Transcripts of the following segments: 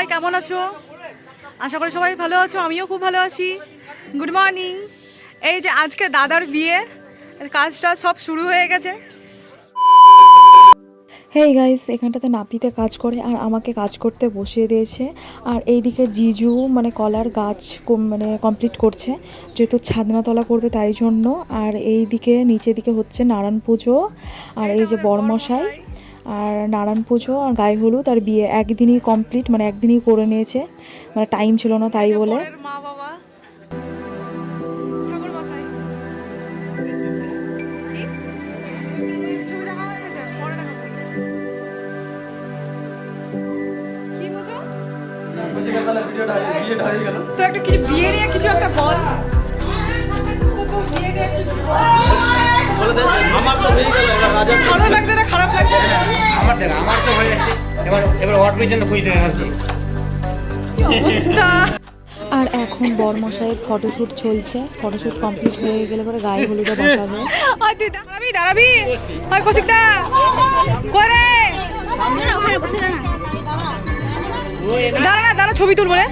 সবাই কেমন আছো? আশা করি সবাই ভালো আছো, আমিও খুব ভালো আছি। গুড মর্নিং এই যে আজকে দাদার বিয়ে কাজটা সব শুরু হয়ে গেছে। হেই গাইস এখানটাতে নাপিতে কাজ করে আর আমাকে কাজ করতে বসিয়ে দিয়েছে। আর এইদিকে জিজু মানে কলার গাছ মানে কমপ্লিট করছে, যেহেতু ছাদনাতলা করবে তাই জন্য। আর এই দিকে নিচের দিকে হচ্ছে নারায়ণ পুজো, আর এই যে বড়মশাই আর নারায়ণ পুজো আর গায়ে হলুদ আর বিয়ে একদিনই কমপ্লিট মানে একদিনই করে নিয়েছে। মানে টাইম ছিল না তাই বলে। মা বাবা? তো একটা কিছু বিয়ে নিয়ে কিছু একটা বল। আমার তো হয়ে গেল এবার রাজা ভালো লাগছে না খারাপ লাগছে? আমার দেখ আমার তো হয়ে যাচ্ছে এবার এবার ওয়ার্ড জন্য খুঁজতে হবে অবস্থা? আর এখন বরমশাইয়ের ফটোশ্যুট চলছে। ফটোশ্যুট কমপ্লিট হয়ে গেলে পরে গায়ে হলুদে বসাবে। আর দাঁড়াবি দাঁড়াবি। আর কৌশিকদা। করে দাঁড়া না দাঁড়া ছবি তুলবো রে।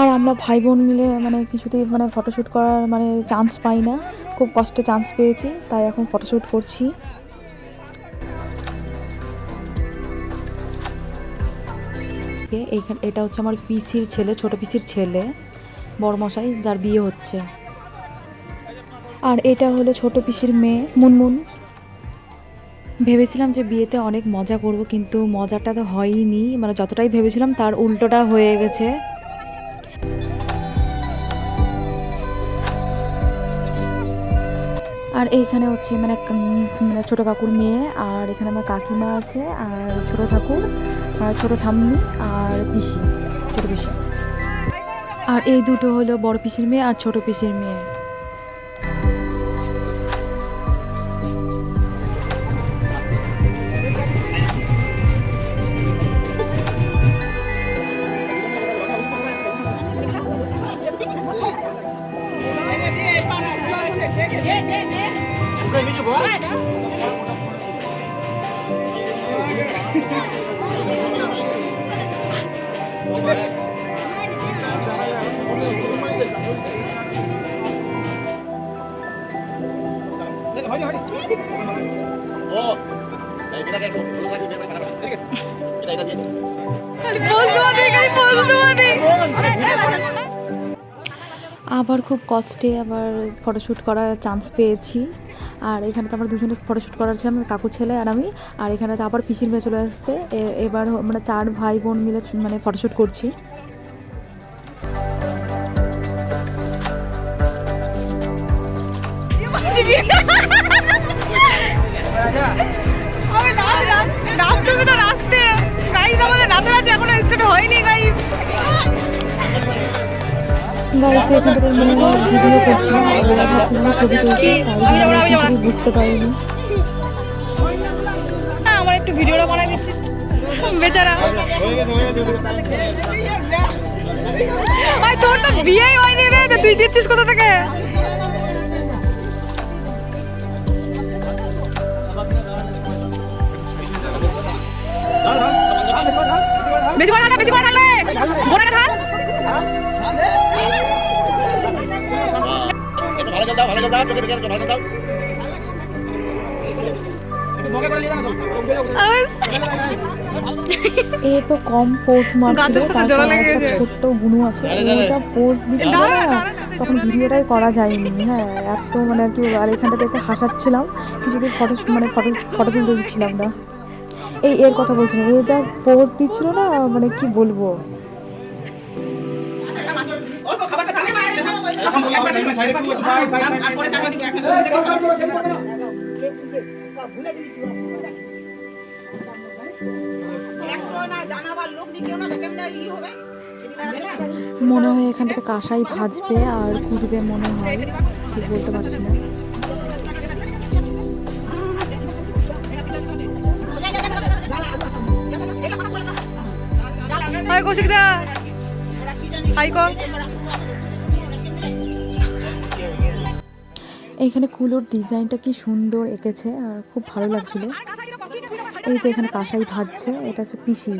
আর আমরা ভাই বোন মিলে মানে কিছুতেই মানে ফটোশ্যুট করার মানে চান্স পাই না। খুব কষ্টে চান্স পেয়েছি, তাই এখন ফটোশ্যুট করছি। এইখানে এটা হচ্ছে আমার পিসির ছেলে, ছোট পিসির ছেলে বড়মশাই যার বিয়ে হচ্ছে। আর এটা হলো ছোট পিসির মেয়ে, মুনমুন। ভেবেছিলাম যে বিয়েতে অনেক মজা করব, কিন্তু মজাটা তো হয়নি মানে যতটাই ভেবেছিলাম তার উল্টোটা হয়ে গেছে। আর এইখানে হচ্ছে মানে মানে ছোটো কাকুর মেয়ে, আর এখানে আমার কাকিমা আছে, আর ছোটো ঠাকুর, আর ছোটো ঠাম্মি, আর পিসি, ছোটো পিসি। আর এই দুটো হলো বড় পিসির মেয়ে আর ছোট পিসির মেয়ে। Oh, dari kita kayak kita tadi dia mereka kita tadi. আবার খুব কষ্টে আবার ফটোশ্যুট করার চান্স পেয়েছি। আর এখানে তো আমরা দুজনে ফটোশ্যুট করার ছিলাম কাকু ছেলে আর আমি। আর এখানে তো আবার পিসির মেয়ে চলে আসছে। এবার মানে চার ভাই বোন মিলে মানে ফটোশ্যুট করছি। আমাদের স্টার্ট হয়নি। গাইস গাইস এখানটাতে মানে ভিডিও করছিলাম ছবি তুলছি তাই বুঝতে পারিনি। আমার একটু ভিডিওটা বানাই দিচ্ছি। বেচারা। তোর তো বিয়েই হয়নি রে তুই দিচ্ছিস কোথা থেকে? বেশি করে ঢালে বেশি করে ঢালে ঢাল করে দাও ভালো করে দাও চোখে ঢুকে ভালো করে দাও। এ তো কম পোজ মারছিল গাছের তারপর একটা ছোট্ট বুনু আছে যা পোজ দিচ্ছিল তখন ভিডিওটাই করা যায়নি হ্যাঁ এত মানে আর কি আর এখানটা দেখে হাসাচ্ছিলাম কিছুদিন ফটো মানে ফটো ফটো তুলতে দিচ্ছিলাম না। এই এর কথা বলছিলাম এ যা পোজ দিচ্ছিল না মানে কি বলব? মনে হয় এখানটাতে কাঁসাই ভাজবে আর ঘুরবে মনে হয়। ঠিক বলতে পারছি না। হাই কৌশিক দা। হাই কর এইখানে কুলোর ডিজাইনটা কি সুন্দর এঁকেছে, আর খুব ভালো লাগছিল। এই যে এখানে কাঁসাই ভাজছে, এটা হচ্ছে পিসি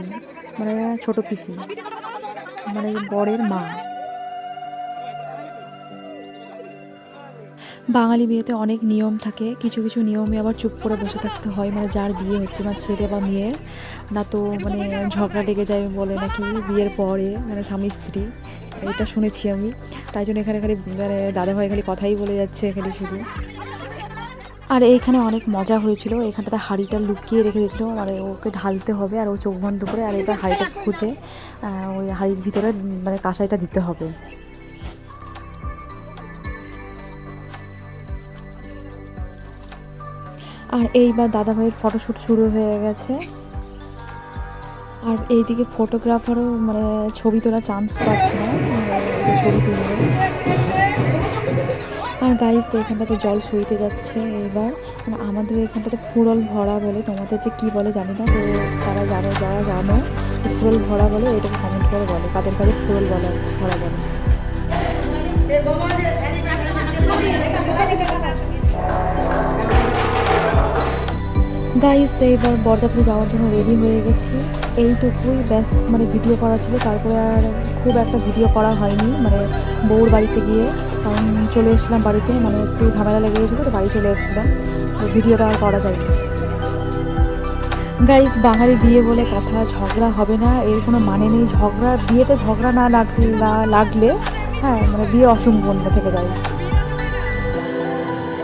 মানে ছোট পিসি মানে বরের মা। বাঙালি বিয়েতে অনেক নিয়ম থাকে, কিছু কিছু নিয়মে আবার চুপ করে বসে থাকতে হয় মানে যার বিয়ে হচ্ছে না ছেলে বা মেয়ের, না তো মানে ঝগড়া লেগে যায় বলে নাকি বিয়ের পরে মানে স্বামী স্ত্রী। এটা শুনেছি আমি। তাই জন্য এখানে খালি মানে দাদাভাই খালি কথাই বলে যাচ্ছে খালি শুধু। আর এইখানে অনেক মজা হয়েছিল। এখানটাতে হাঁড়িটা লুকিয়ে রেখে দিয়েছিল। মানে ওকে ঢালতে হবে আর ও চোখ বন্ধ করে আর এবার হাঁড়িটা খুঁজে ওই হাঁড়ির ভিতরে মানে কাঁসাইটা দিতে হবে। আর এইবার দাদাভাইয়ের ফটোশ্যুট শুরু হয়ে গেছে। আর এইদিকে ফটোগ্রাফারও মানে ছবি তোলার চান্স পাচ্ছে না। ছবি তুলবে। আর গাইস এখানটাতে জল সইতে যাচ্ছে এবার। মানে আমাদের এখানটাতে ফুরল ভরা বলে, তোমাদের যে কী বলে জানি না, তো তারা জানো, যারা জানো ফুরল ভরা বলে এটাকে কমেন্ট করে বলে। কাদের কাদের ফুরল বলে, ভরা বলে। গাইস এইবার বরযাত্রী যাওয়ার জন্য রেডি হয়ে গেছি। এইটুকুই, ব্যাস মানে ভিডিও করা ছিল। তারপরে আর খুব একটা ভিডিও করা হয়নি মানে বউর বাড়িতে গিয়ে। কারণ চলে এসেছিলাম বাড়িতে মানে একটু ঝামেলা লেগে গেছিল, তো বাড়ি চলে এসেছিলাম। তো ভিডিওটা আর করা যায়নি। গাইস বাঙালি বিয়ে বলে কথা, ঝগড়া হবে না। এর কোনো মানে নেই। ঝগড়া, বিয়েতে ঝগড়া না লাগ- না লাগলে হ্যাঁ মানে বিয়ে অসম্পূর্ণ থেকে যায়।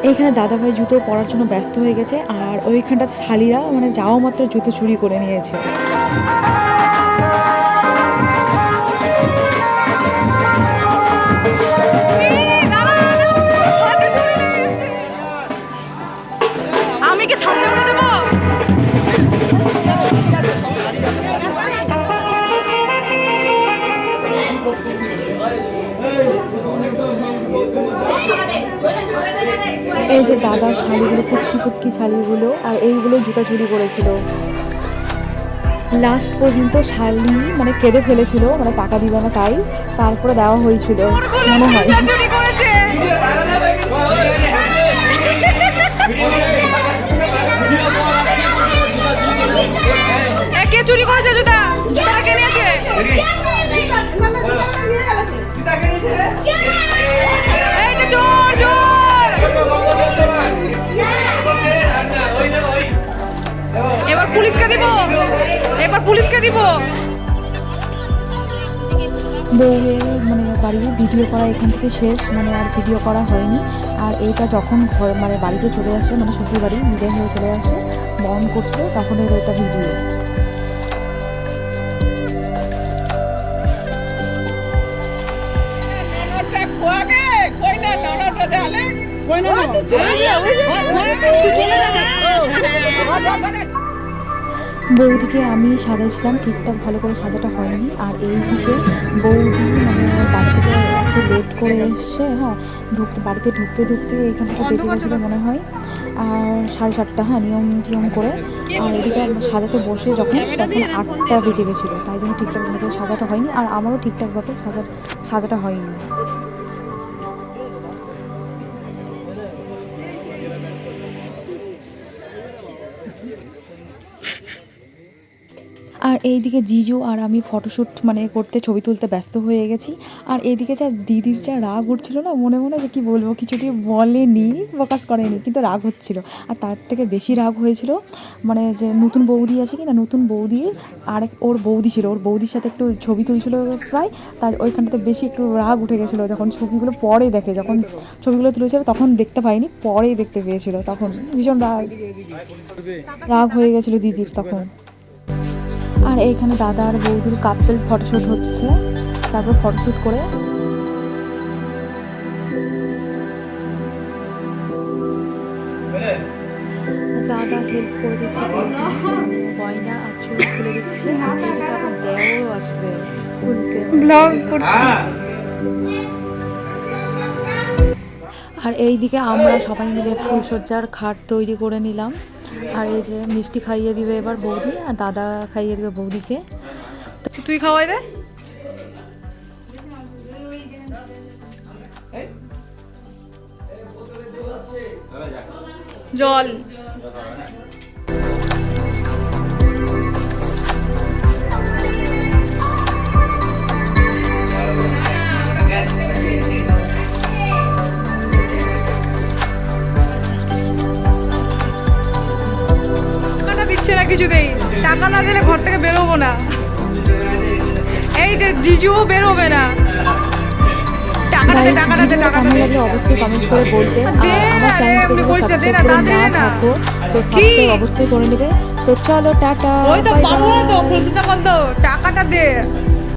এইখানে দাদাভাই জুতো পরার জন্য ব্যস্ত হয়ে গেছে, আর ওইখানটা শালিরা মানে যাওয়া মাত্র জুতো চুরি করে নিয়েছে। শাড়িগুলো, ফুচকি ফুচকি শাড়িগুলো, আর এইগুলো জুতা চুরি করেছিল। লাস্ট পর্যন্ত শালি মানে কেঁদে ফেলেছিল মানে টাকা দিবে না তাই, তারপরে দেওয়া হয়েছিল। মনে হয়। পুলিশকে দিব বউয়ের মানে বাড়ির ভিডিও করা এখান থেকে শেষ মানে আর ভিডিও করা হয়নি আর এইটা যখন ঘর মানে বাড়িতে চলে আসে মানে শ্বশুর বাড়ি বিদায় হয়ে চলে আসে বন করছিল তখন এর এটা ভিডিও বৌদিকে আমি সাজাইছিলাম, ঠিকঠাক ভালো করে সাজাটা হয়নি। আর এইদিকে বৌদি মানে বাড়ি থেকে একটু লেট করে এসছে হ্যাঁ ঢুকতে, বাড়িতে ঢুকতে ঢুকতে এখান থেকে বেঁচে গেছিল মনে হয়, আর সাড়ে সাতটা হ্যাঁ নিয়ম, টিয়ম করে। আর এদিকে সাজাতে বসে যখন তখন আটটা বেজে গেছিল, তাই জন্য ঠিকঠাকভাবে সাজাটা হয়নি, আর আমারও ঠিকঠাকভাবে সাজা, সাজাটা হয়নি। আর এইদিকে জিজু আর আমি ফটোশ্যুট মানে করতে ছবি তুলতে ব্যস্ত হয়ে গেছি। আর এইদিকে যা দিদির যা রাগ উঠছিল না, মনে মনে যে কী বলব কিছুটি বলেনি প্রকাশ করেনি, কিন্তু রাগ হচ্ছিল। আর তার থেকে বেশি রাগ হয়েছিল মানে যে নতুন বৌদি আছে কি না নতুন বৌদি, আর ওর বৌদি ছিল, ওর বৌদির সাথে একটু ছবি তুলছিল প্রায়, তার ওইখানটাতে বেশি একটু রাগ উঠে গেছিল, যখন ছবিগুলো পরে দেখে, যখন ছবিগুলো তুলেছিল তখন দেখতে পাইনি, পরেই দেখতে পেয়েছিল, তখন ভীষণ রাগ রাগ হয়ে গেছিল দিদির তখন। আর এইখানে দাদা আর বৌদির কাপল ফটোশ্যুট হচ্ছে। তারপর ফটোশ্যুট করে দাদা হেল্প করে দিচ্ছে। গয়না আর চুল খুলে দিচ্ছে। দেওয়াও আসবে। খুলতে ব্লগ করছি। আর এইদিকে আমরা সবাই মিলে ফুলসজ্জার খাট তৈরি করে নিলাম। আর এই যে মিষ্টি খাইয়ে দিবে এবার বৌদি আর দাদা খাইয়ে দিবে বৌদিকে। তুই খাওয়াই দে। জল। কিছুতেই। টাকা না দিলে ঘর থেকে বেরোবো না। এই যে জিজুও বেরোবে না। অবশ্যই কমেন্ট করে বলবে। আমার না, চ্যানেলকে সাবস্ক্রাইব করে থাকো তো সাবস্ক্রাইব অবশ্যই করে নেবে। তো চলো টাটা ওই পাবো না তো টাকাটা দে।